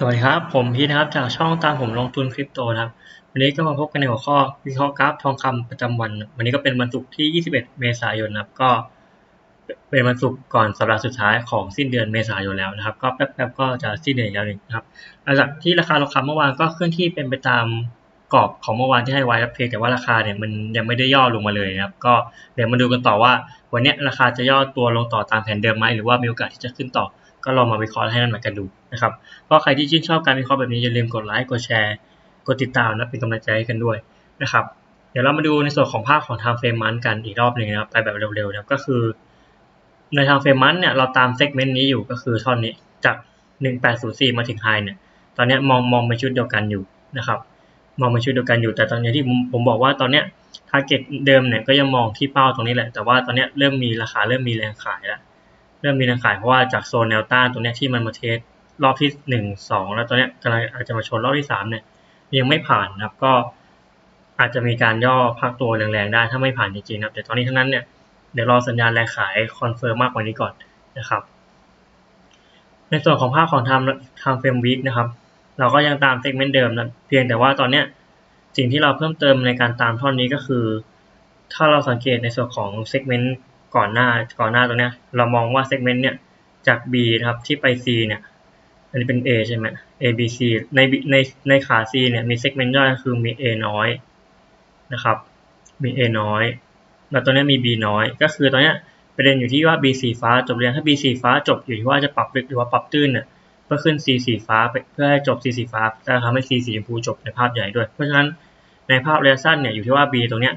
สวัสดีครับ ผมพีทนะครับจากช่องตามผมลงทุนคริปโตนะครับ วันนี้ก็มาพบกันในหัวข้อวิเคราะห์กราฟทองคำประจำวัน วันนี้ก็เป็นวันศุกร์ที่ 21 เมษายนนะครับก็เป็นวันศุกร์ก่อนสัปดาห์สุดท้ายของสิ้นเดือนเมษายนแล้วนะครับ ก็แป๊บๆก็จะสิ้นเดือนอีกแล้วหนึงนะครับหลังจากที่ราคาทองคำเมื่อวานก็เคลื่อนที่เป็นไปตาม กรอบของเมื่อวานที่ให้ไว้ครับเพียงแต่ว่าราคาเนี่ยมันยังไม่ได้ย่อลงมาเลยนะครับ ก็เดี๋ยวมาดูกันต่อว่า วันนี้ราคาจะย่อตัวลงต่อตามแผนเดิมไหมหรือว่ามีโอกาสที่จะขึ้นต่อ ก็ลองมาวิเคราะห์ให้นั่นหมายกันดูนะครับก็ใครที่ชื่นชอบการวิเคราะห์แบบนี้อย่าลืมกดไลค์กดแชร์กดติดตามนะเป็นกำลังใจให้กันด้วยนะครับเดี๋ยวเรามาดูในส่วนของภาพของทางเฟรมมันกันอีกรอบหนึ่งนะครับไปแบบเร็วๆนะครับก็คือ ในทางเฟรมมันเนี่ยเราตามเซกเมนต์นี้อยู่ก็คือท่อนนี้จาก 1804 มาถึงไฮเนี่ยตอนนี้มองมองเป็นชุดเดียวกันอยู่นะครับ มองเป็นชุดเดียวกันอยู่แต่ตอนนี้ที่ผมบอกว่าตอนเนี้ยทาร์เก็ตเดิมเนี่ยก็ยังมองที่เป้าตรงนี้แหละ แต่ว่าตอนเนี้ยเริ่มมีราคาเริ่มมีแรงขายแล้วเริ่มมีแรงขายเพราะว่าจากโซนแนวต้านตรงเนี้ยที่มันมาเทสรอบที่หนึ่งสองแล้วตอนเนี้ยกำลังอาจจะมาชนรอบที่สามเนี่ยยังไม่ผ่านนะครับก็อาจจะมีการย่อพักตัวแรงๆได้ถ้าไม่ผ่านจริงๆนะครับ แต่ตอนนี้ทั้งนั้นเนี่ยเดี๋ยวรอสัญญาณแรงขายคอนเฟิร์มมากกว่านี้ก่อนนะครับ ในส่วนของภาพของทำทำเฟรมวิกนะครับ เราก็ยังตามเซกเมนต์เดิมนะเพียงแต่ว่าตอนเนี้ยสิ่งที่เราเพิ่มเติมในการตามท่อนนี้ก็คือ ถ้าเราสังเกตในส่วนของเซกเมนต์ก่อนหน้าก่อนหน้าตรงเนี้ยเรามองว่าเซกเมนต์เนี่ยจาก B นะครับที่ไป C เนี่ยอันนี้เป็น A ใช่ไหม A B C ในในในขา C เนี่ยมีเซกเมนต์ย่อยก็คือมี A น้อยนะครับมี A น้อย แล้วตัวนี้มี B น้อย ก็คือตอนเนี้ยประเด็นอยู่ที่ว่า B สีฟ้าจบหรือยังถ้า B สีฟ้าจบอยู่ที่ว่าจะปรับลึกหรือว่าปรับตื้นเนี่ย เพื่อขึ้น C สีฟ้าเพื่อให้จบ C สีฟ้าจะทำให้ C สีชมพูจบในภาพใหญ่ด้วย เพราะฉะนั้นในภาพระยะสั้นเนี่ยอยู่ที่ว่า B ตรงเนี้ย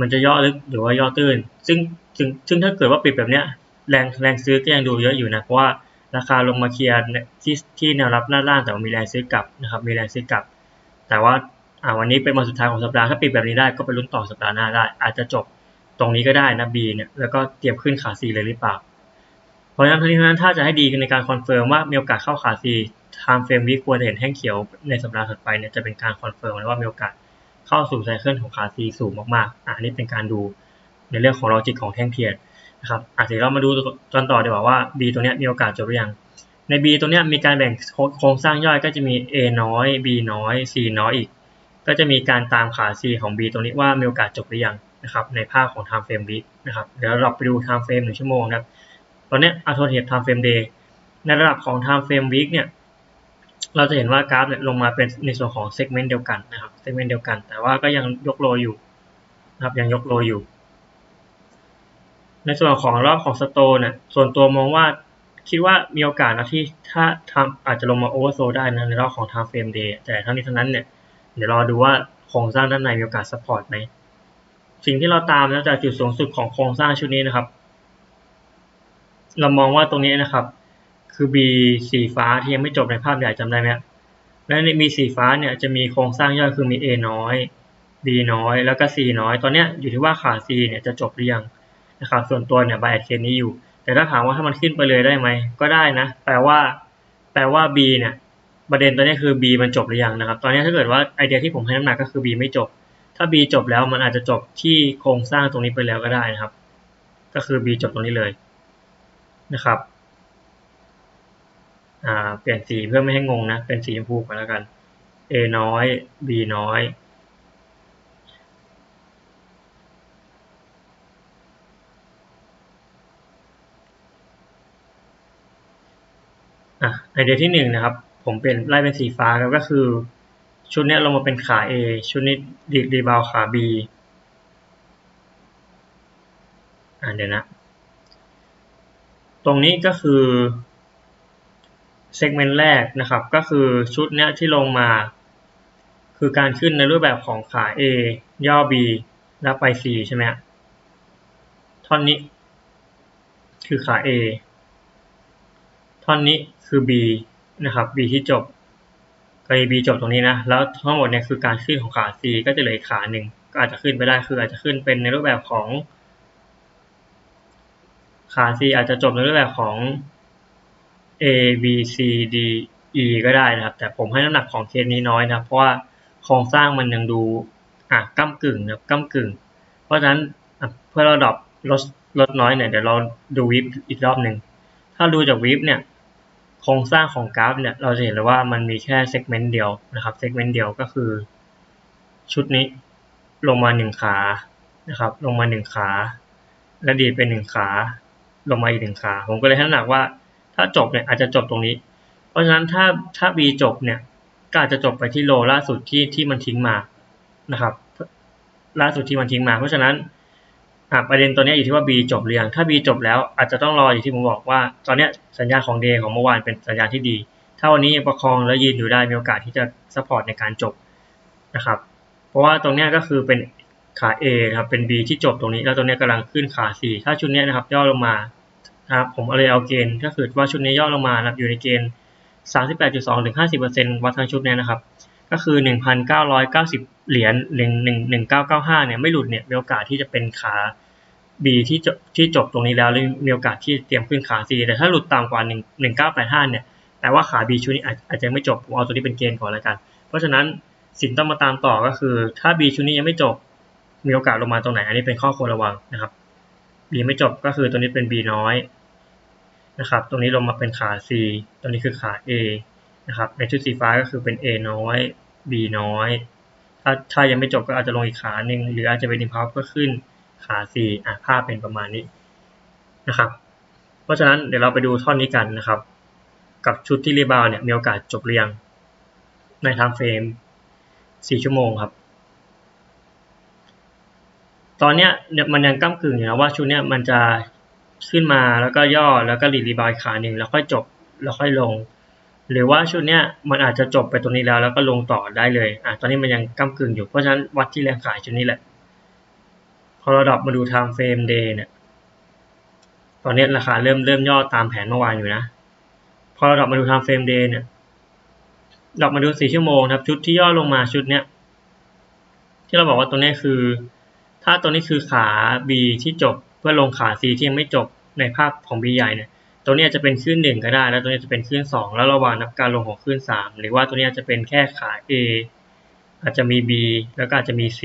มันจะย่อลึกหรือว่าย่อตื้น ซึ่งซึ่งซึ่งถ้าเกิดว่าปิดแบบเนี้ยแรงแรงซื้อก็ยังดูเยอะอยู่นะเพราะว่าราคาลงมาเคลียร์ที่ที่แนวรับด้านล่างแต่ว่ามีแรงซื้อกลับนะครับมีแรงซื้อกลับ แต่ว่าอ่าวันนี้เป็นวันสุดท้ายของสัปดาห์ถ้าปิดแบบนี้ได้ก็ไปลุ้นต่อสัปดาห์หน้าได้ อาจจะจบตรงนี้ก็ได้นะ B เนี่ยแล้วก็เตรียมขึ้นขา C เลยหรือเปล่า เพราะฉะนั้นทั้งนี้ทั้งนั้นถ้าจะให้ดีในการคอนเฟิร์มว่ามีโอกาสเข้าขา C ไทม์เฟรมวิควรจะเห็นแท่งเขียวในสัปดาห์ถัดไปเนี่ยจะเป็นการคอนเฟิร์มว่ามีโอกาสเข้าสู่ไซเคิลของขา C สูงมากๆอ่านี่เป็นการดูในเรื่องของลอจิกของแท่งเทียนนะครับอะเดี๋ยวเรามาดูตอนต่อดีกว่าว่า B ตัวนี้มีโอกาสจบหรือยัง ใน B ตัวนี้มีการแบ่งโครงสร้างย่อยก็จะมี A น้อย B น้อย C น้อยอีก ก็จะมีการตามขา C ของ B ตรงนี้ว่ามีโอกาสจบหรือยังนะครับในภาพของ time frame week นะครับเดี๋ยวเราไปดู time frame หนึ่งชั่วโมงนะครับ ตอนนี้อาโทษเหตุ time frame day ในระดับของ time frame week เนี่ยเราจะเห็นว่ากราฟเนี่ยลงมาเป็นในส่วนของเซกเมนต์เดียวกันนะครับเซกเมนต์เดียวกัน แต่ว่าก็ยังยกโลอยู่นะครับยังยกโลอยู่ ในส่วนของรอบของสโตนเนี่ยส่วนตัวมองว่าคิดว่ามีโอกาสนะที่ถ้าทำอาจจะลงมาโอเวอร์โซได้นะในรอบของ time frame day แต่ทั้งนี้ทั้งนั้นเนี่ยเดี๋ยวรอดูว่าโครงสร้างด้านในมีโอกาสซัพพอร์ตไหมสิ่งที่เราตามนะจากจุดสูงสุดของโครงสร้างชุดนี้นะครับ เรามองว่าตรงนี้นะครับ คือ B สีฟ้าที่ยังไม่จบในภาพใหญ่จำได้ไหมและใน B สีฟ้าเนี่ยจะมีโครงสร้างย่อยคือมี A น้อย B น้อย แล้วก็ C น้อย ตอนนี้อยู่ที่ว่าขา C เนี่ยจะจบหรือยังนะครับ ส่วนตัวเนี่ยบายเคสนี้อยู่ แต่ถ้าถามว่าถ้ามันขึ้นไปเลยได้ไหม ก็ได้นะ แปลว่า แปลว่า B เนี่ยประเด็นตอนนี้คือ B มันจบหรือยังนะครับ ตอนนี้ถ้าเกิดว่าไอเดียที่ผมให้น้ำหนักก็คือ B ไม่จบ ถ้า B จบแล้วมันอาจจะจบที่โครงสร้างตรงนี้ไปแล้วก็ได้นะครับ ก็คือ B จบตรงนี้เลย นะครับเปลี่ยนสีเพื่อไม่ให้งงนะ เป็นสีชมพูก่อนแล้วกัน A น้อย B น้อยอไอเดียที่หนึ่งนะครับ ผมเป็นไล่เป็นสีฟ้าครับก็คือ ชุดนี้ลงมาเป็นขา A ชุดนี้ดีรีบาวขา B อ่าเดี๋ยวนะ ตรงนี้ก็คือเซกเมนต์แรกนะครับ ก็คือชุดเนี้ยที่ลงมา คือการขึ้นในรูปแบบของขา A ย่อ B แล้วไป C ใช่ไหมท่อนนี้คือขา A ท่อนนี้คือ B นะครับ B ที่จบก็ B จบตรงนี้นะ แล้วทั้งหมดเนี่ยคือการขึ้นของขา C ก็จะเหลือขาหนึ่งก็อาจจะขึ้นไปได้คืออาจจะขึ้นเป็นในรูปแบบของ ขา C อาจจะจบในรูปแบบของ A B C D E ก็ได้นะครับ แต่ผมให้น้ำหนักของเคสนี้น้อยนะเพราะว่าโครงสร้างมันยังดูอะก้ากึ่งนะครับก้ากึ่ง เพราะฉะนั้นเพื่อเราดรอปลดลดน้อยเนี่ยเดี๋ยวเราดูวิปอีกรอบหนึ่งถ้าดูจากวิปเนี่ยโครงสร้างของกราฟเนี่ยเราจะเห็นเลยว่ามันมีแค่เซกเมนต์เดียวนะครับเซกเมนต์เดียวก็คือ ชุดนี้ลงมาหนึ่งขานะครับ ลงมาหนึ่งขา และดีดเป็นหนึ่งขา ลงมาอีกหนึ่งขา ผมก็เลยให้น้ำหนักว่า ถ้าจบเนี่ยอาจจะจบตรงนี้ เพราะฉะนั้นถ้าถ้า B จบเนี่ยก็อาจจะจบไปที่โลล่าสุดที่ที่มันทิ้งมานะครับ ล่าสุดที่มันทิ้งมา เพราะฉะนั้นประเด็นตัวนี้อยู่ที่ว่า B จบหรือยังถ้า B จบแล้วอาจจะต้องรออย่างที่ผมบอกว่า ตอนนี้สัญญาณของ Day ของเมื่อวานเป็นสัญญาณที่ดี ถ้าวันนี้ยังประคองและยืนอยู่ได้มีโอกาสที่จะซัพพอร์ตในการจบนะครับ เพราะว่าตรงนี้ก็คือเป็นขา A นะครับเป็น B ที่จบตรงนี้ แล้วตรงนี้กำลังขึ้นขา C ถ้าชุดนี้นะครับย่อลงมา นะครับผมเลยเอาเกณฑ์ก็คือว่าชุดนี้ย่อลงมานะครับอยู่ในเกณฑ์ 38.2ถึง50%วัดทั้งชุดเนี้ยนะครับ ก็คือ 1,990 เหรียญ1,1995เนี่ยไม่หลุดเนี่ยมีโอกาสที่จะเป็นขา B ที่จบที่จบตรงนี้แล้วแล้วมีโอกาสที่เตรียมขึ้นขา C แต่ถ้าหลุดต่ำกว่า1 1985เนี่ยแต่ว่าขา B ชุดนี้อาจจะไม่จบผมเอาตัวนี้เป็นเกณฑ์ก่อนแล้วกัน เพราะฉะนั้นสิ่งต้องมาตามต่อก็คือ ถ้า B ชุดนี้ยังไม่จบมีโอกาสลงมาตรงไหน อันนี้เป็นข้อควรระวังนะครับ B ไม่จบก็คือตัวนี้เป็น B น้อยนะครับ ตรงนี้ลงมาเป็นขา C ตรงนี้คือขา A นะครับ ในชุดสีฟ้าก็คือเป็น A น้อย B น้อย ถ้าถ้ายังไม่จบก็อาจจะลงอีกขาหนึ่งหรืออาจจะเป็นอิมพัลก็ขึ้นขา C อะภาพเป็นประมาณนี้นะครับ เพราะฉะนั้นเดี๋ยวเราไปดูท่อนนี้กันนะครับ กับชุดที่รีบาวเนี่ยมีโอกาสจบเรียงในทม์เฟรม 4 ชั่วโมงครับ ตอนเนี้ยมันยังก้ากึ่งอยู่นะว่าชุดเนี้ยมันจะขึ้นมาแล้วก็ย่อแล้วก็รีรีบาวขาหนึ่งแล้วค่อยจบแล้วค่อยลง หรือว่าชุดเนี้ยมันอาจจะจบไปตรงนี้แล้วแล้วก็ลงต่อได้เลยอะตอนนี้มันยังก้ากึ่งอยู่เพราะฉะนั้นวัดที่แรงขายชุดนี้แหละ พอเราดรอปมาดู time frame day เนี่ยตอนนี้ราคาเริ่มเริ่มย่อตามแผนเมื่อวานอยู่นะ พอเราดรอปมาดู time frame day เนี่ยดรอปมาดู 4 ชั่วโมงครับชุดที่ย่อลงมาชุดเนี้ยที่เราบอกว่าตรงนี้คือ ถ้าตรงนี้คือขา B ที่จบเพื่อลงขา C ที่ยังไม่จบในภาพของ B ใหญ่เนี่ยตัวนี้จะเป็นขึ้นหนึ่งก็ได้ แล้วตัวนี้จะเป็นขึ้นสองแล้วระหว่างนับการลงของขึ้นสามหรือว่าตัวนี้จะเป็นแค่ขา A อาจจะมี B แล้วก็อาจจะมี C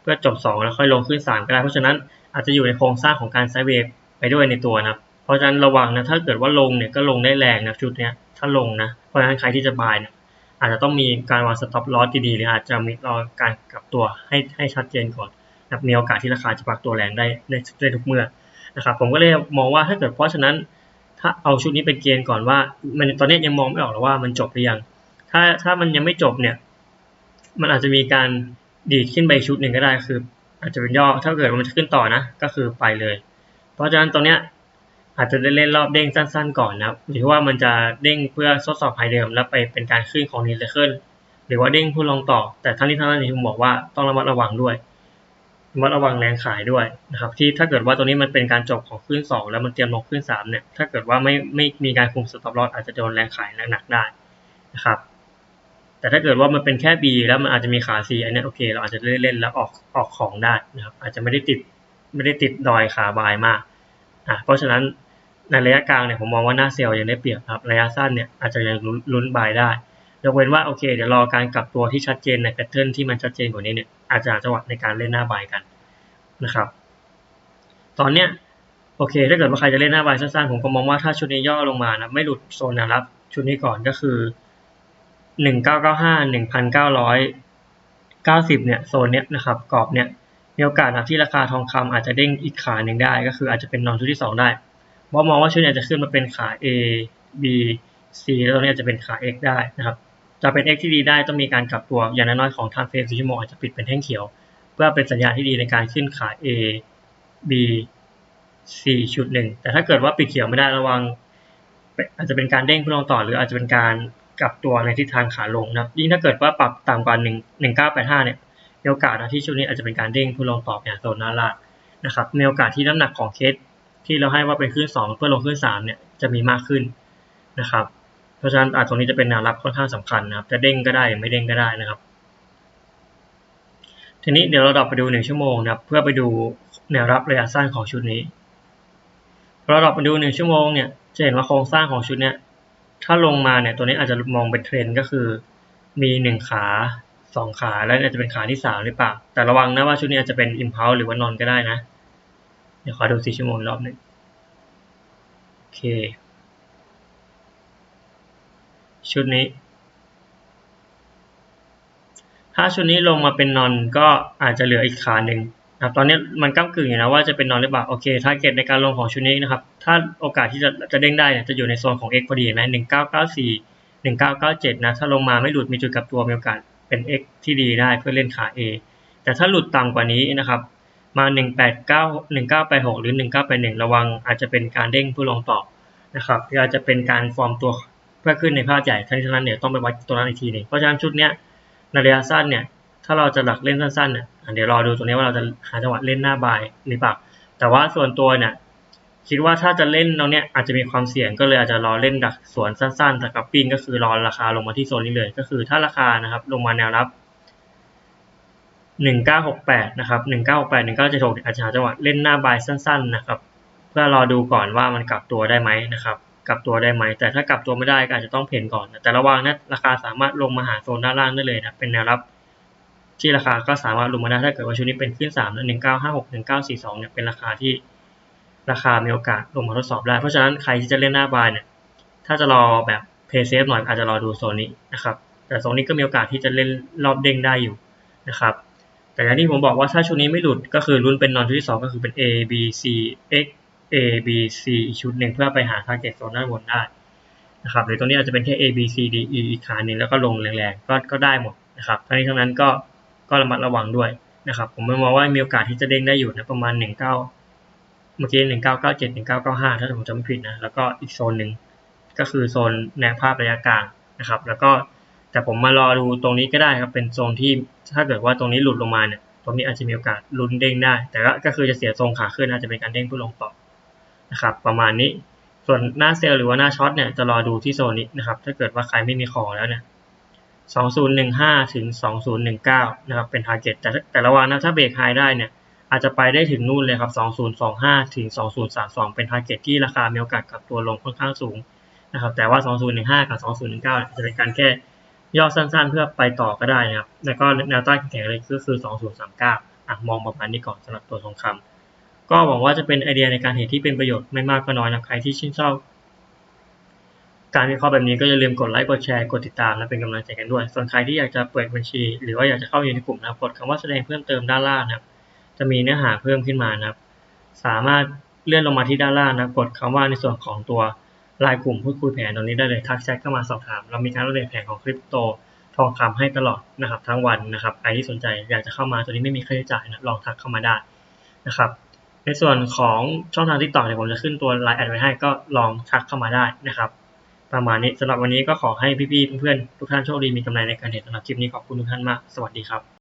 เพื่อจบ 2 แล้วค่อยลงขึ้น 3 ก็ได้ เพราะฉะนั้นอาจจะอยู่ในโครงสร้างของการไซเวฟไปด้วยในตัวนะครับ เพราะฉะนั้นระวังนะ ถ้าเกิดว่าลงเนี่ยก็ลงได้แรงนะชุดเนี้ย ถ้าลงนะ เพราะฉะนั้นใครที่จะบายเนี่ยอาจจะต้องมีการวางสต็อปลอสดีๆ หรืออาจจะมีรอการกลับตัวให้ให้ชัดเจนก่อน นะมีโอกาสที่ราคาจะปรับตัวแรงได้ได้ได้ทุกเมื่อนะครับผมก็เลยมองว่าถ้าเกิดเพราะฉะนั้น ถ้าเอาชุดนี้เป็นเกณฑ์ก่อนว่า มันตอนนี้ยังมองไม่ออกหรอกว่ามันจบหรือยัง ถ้าถ้ามันยังไม่จบเนี่ย มันอาจจะมีการดีดขึ้นไปชุดหนึ่งก็ได้คือ อาจจะเป็นย่อถ้าเกิดมันจะขึ้นต่อนะ ก็คือไปเลย เพราะฉะนั้นตรงเนี้ยอาจจะได้เล่นรอบเด้งสั้นๆก่อนนะหรือว่ามันจะเด้งเพื่อทดสอบไฮเดิม แล้วไปเป็นการขึ้นของนิวเคิลหรือว่าเด้งผู้ลงต่อ แต่ทั้งนี้ทั้งนั้นที่ผมบอกว่าต้องระมัดระวังด้วย ระมัดระวังแรงขายด้วยนะครับที่ถ้าเกิดว่าตัวนี้มันเป็นการจบของขึ้นสองแล้วมันเตรียมลงขึ้นสามเนี่ยถ้าเกิดว่าไม่ไม่มีการคุมสต็อปลอสอาจจะโดนแรงขายหนักๆได้นะครับแต่ถ้าเกิดว่ามันเป็นแค่ B แล้วมันอาจจะมีขา C อันนี้โอเคเราอาจจะเล่นเล่นแล้วออกออกของได้นะครับอาจจะไม่ได้ติดไม่ได้ติดดอยขาบายมากอะเพราะฉะนั้นในระยะกลางเนี่ยผมมองว่าหน้าเซลล์ยังได้เปรียบครับระยะสั้นเนี่ยอาจจะยังลุ้นบายได้ ยกเว้นว่าโอเคเดี๋ยวรอการกลับตัวที่ชัดเจนในแพทเทิร์นที่มันชัดเจนกว่านี้เนี่ยอาจจะหาจังหวะในการเล่นหน้าบายกันนะครับ ตอนเนี้ยโอเค ถ้าเกิดว่าใครจะเล่นหน้าบายสั้นๆผมก็มองว่าถ้าชุดนี้ย่อลงมานะไม่หลุดโซนแนวรับชุดนี้ก่อนก็คือหนึ่งเก้าเก้าห้าหนึ่งพันเก้าร้อยเก้าสิบเนี่ยโซนเนี้ยนะครับกรอบเนี้ยมีโอกาสนะที่ราคาทองคำอาจจะเด้งอีกขาหนึ่งได้ ก็คืออาจจะเป็นนอนชุดที่สองได้เพราะมองว่าชุดนี้จะขึ้นมาเป็นขา A B C แล้วตรงนี้จะเป็นขา X ได้นะครับ จะเป็น X ที่ดีได้ต้องมีการกลับตัวอย่างน้อยๆของทางเฟสี่ชั่วโมงอาจจะปิดเป็นแท่งเขียว เพื่อเป็นสัญญาณที่ดีในการขึ้นขา A B C ชุดหนึ่งแต่ถ้าเกิดว่าปิดเขียวไม่ได้ระวัง อาจจะเป็นการเด้งขึ้นลงต่อ หรืออาจจะเป็นการกลับตัวในทิศทางขาลงนะยิ่งถ้าเกิดว่าปรับต่ำกว่า1 1985เนี่ยมีโอกาสนะที่ช่วงนี้อาจจะเป็นการเด้งขึ้นลงต่ออย่างโซนนาล่างนะครับมีโอกาสที่น้ำหนักของเคสที่เราให้ว่าเป็นขึ้น2เพื่อลงขึ้น3เนี่ยจะมีมากขึ้นนะครับ เพราะฉะนั้นอาจตรงนี้จะเป็นแนวรับค่อนข้างสำคัญนะครับ จะเด้งก็ได้ไม่เด้งก็ได้นะครับ ทีนี้เดี๋ยวเราดรอปไปดู 1 ชั่วโมงนะครับ เพื่อไปดูแนวรับระยะสั้นของชุดนี้เราดรอปไปดู 1 ชั่วโมงเนี่ยจะเห็นว่าโครงสร้างของชุดเนี้ยถ้าลงมาเนี่ยตัวนี้อาจจะมองเป็นเทรนก็คือ มีหนึ่งขาสองขาแล้วอาจจะเป็นขาที่สามหรือเปล่า แต่ระวังนะว่าชุดนี้อาจจะเป็นอิมพัลหรือว่านอนก็ได้นะ เดี๋ยวขอดูสี่ชั่วโมงรอบหนึ่งโอเค ชุดนี้ ถ้าชุดนี้ลงมาเป็นนอนก็อาจจะเหลืออีกขาหนึ่งนะครับตอนนี้มันก้ากึ่งอยู่นะว่าจะเป็นนอนหรือเปล่าโอเคถ้าเก็ตในการลงของชุดนี้นะครับ ถ้าโอกาสที่จะจะเด้งได้เนี่ยจะอยู่ในโซนของ x พอดีนไหมหนึ่งเก้าเก้าสี่หนึ่งเก้าเก้าเจ็ดนะถ้าลงมาไม่หลุดมีจุดกลับตัวมีโอกาสเป็น x ที่ดีได้เพื่อเล่นขา A แต่ถ้าหลุดต่ำกว่านี้นะครับมาหนึ่งแปดเก้าหนึ่งเก้าไปหกหรือหนึ่งเก้าไปหนึ่งระวังอาจจะเป็นการเด้งเพื่อลงต่อนะครับหรืออาจจะเป็นการฟอร์มตัว เพื่อขึ้นในภาพใหญ่ทั้งนี้ทั้งนั้นเนี่ยต้องไปวัดตัวนั้นอีกทีหนึงเพราะฉะนั้นชุดเนี้ยในระยะสั้นเนี่ยถ้าเราจะหลักเล่นสั้นๆเนี่ยเดี๋ยวรอดูตรงนี้ว่าเราจะหาจังหวะเล่นหน้าบายหรือเปล่าแต่ว่าส่วนตัวเนี่ยคิดว่าถ้าจะเล่นตรงเนี้ยอาจจะมีความเสี่ยงก็เลยอาจจะรอเล่นดักสวนสั้นๆแต่กับปิ้งก็คือรอราคาลงมาที่โซนนี้เลย ก็คือถ้าราคานะครับลงมาแนวรับ1968นะครับ1968 1976อาจจะหาจังหวะเล่นหน้าบายสั้น ๆ นะครับ เพื่อรอดูก่อนว่ามันกลับตัวได้ไหมนะครับ กลับตัวได้ไหม แต่ถ้ากลับตัวไม่ได้ก็อาจจะต้องเพนก่อนแต่ระวังนะราคาสามารถลงมาหาโซนด้านล่างได้เลยนะเป็นแนวรับที่ราคาก็สามารถลงมาได้ถ้าเกิดว่าชุดนี้เป็นขึ้น3แล้ว1956 1942เนี่ยเป็นราคาที่ราคามีโอกาสลงมาทดสอบได้ เพราะฉะนั้นใครที่จะเล่นหน้าบายเนี่ยถ้าจะรอแบบเพย์เซฟหน่อยอาจจะรอดูโซนนี้นะครับแต่โซนนี้ก็มีโอกาสที่จะเล่นรอบเด้งได้อยู่นะครับแต่อย่างที่ผมบอกว่าถ้าชุดนี้ไม่หลุดก็คือรุ่นเป็นนอนชุดที่สองก็คือเป็น A B C X A B C อีกชุดหนึ่งเพื่อไปหา target โซนด้านบนได้นะครับหรือตรงนี้อาจจะเป็นแค่ A B C D E อีกขาหนึ่งแล้วก็ลงแรงๆก็ก็ได้หมดนะครับทั้งนี้ทั้งนั้นก็ก็ระมัดระวังด้วยนะครับ ผมมองว่ามีโอกาสที่จะเด้งได้อยู่นะประมาณ 19 เมื่อกี้ 1997 1995 ถ้าผมจำไม่ผิดนะ แล้วก็อีกโซนหนึ่งก็คือโซนแนวภาพระยะกลางนะครับ แล้วก็แต่ผมมารอดูตรงนี้ก็ได้ครับเป็นโซนที่ถ้าเกิดว่าตรงนี้หลุดลงมาเนี่ยตรงนี้อาจจะมีโอกาสลุ้นเด้งได้ แต่ก็ก็คือจะเสียทรงขาขึ้นอาจจะเป็นการเด้งเพื่อลงต่อ นะครับประมาณนี้ส่วนหน้าเซลล์หรือว่าหน้าช็อตเนี่ยจะรอดูที่โซนนี้นะครับถ้าเกิดว่าใครไม่มีของแล้วเนี่ย2015 ถึง 2019 นะครับ เป็น target แต่แต่ระหว่างนะถ้าเบรกไฮได้เนี่ย อาจจะไปได้ถึงนู่นเลยครับ 2025 ถึง 2032 เป็น target ที่ราคามีโอกาสกลับตัวลงค่อนข้างสูงนะครับ แต่ว่า 2015 กับ 2019 จะเป็นการแค่ย่อสั้นๆ เพื่อไปต่อก็ได้นะครับ แล้วก็แนวต้านแข็งเลยก็คือ 2039 อะ มองประมาณนี้ก่อนสำหรับตัวทองคำ ก็หวังว่าจะเป็นไอเดียในการเห็นที่เป็นประโยชน์ไม่มากก็น้อยนะใครที่ชื่นชอบการวิเคราะห์แบบนี้ก็อย่าลืมกดไลค์กดแชร์กดติดตามและเป็นกำลังใจกันด้วย ส่วนใครที่อยากจะเปิดบัญชี หรือว่าอยากจะเข้าอยู่ในกลุ่มนะกดคำว่าแสดงเพิ่มเติมด้านล่างนะจะมีเนื้อหาเพิ่มขึ้นมานะครับ สามารถเลื่อนลงมาที่ด้านล่างนะกดคำว่าในส่วนของตัวรายกลุ่มพูดคุยแผนตรงนี้ได้เลยทักแชทเข้ามาสอบถาม เรามีการอัปเดตแผนของคริปโตทองคำให้ตลอดนะครับทั้งวันนะครับใครที่สนใจอยากจะเข้ามาตัวนี้ไม่มีค่าใช้จ่ายนะลองทักเข้ามาได้นะครับ ในส่วนของช่องทางที่ต่อเนี่ยผมจะขึ้นตัวไลน์แอดไว้ให้ก็ลองทักเข้ามาได้นะครับ ประมาณนี้สำหรับวันนี้ก็ขอให้พี่ๆเพื่อนๆทุกท่านโชคดีมีกำไรในการเทรดสำหรับคลิปนี้ขอบคุณทุกท่านมาก สวัสดีครับ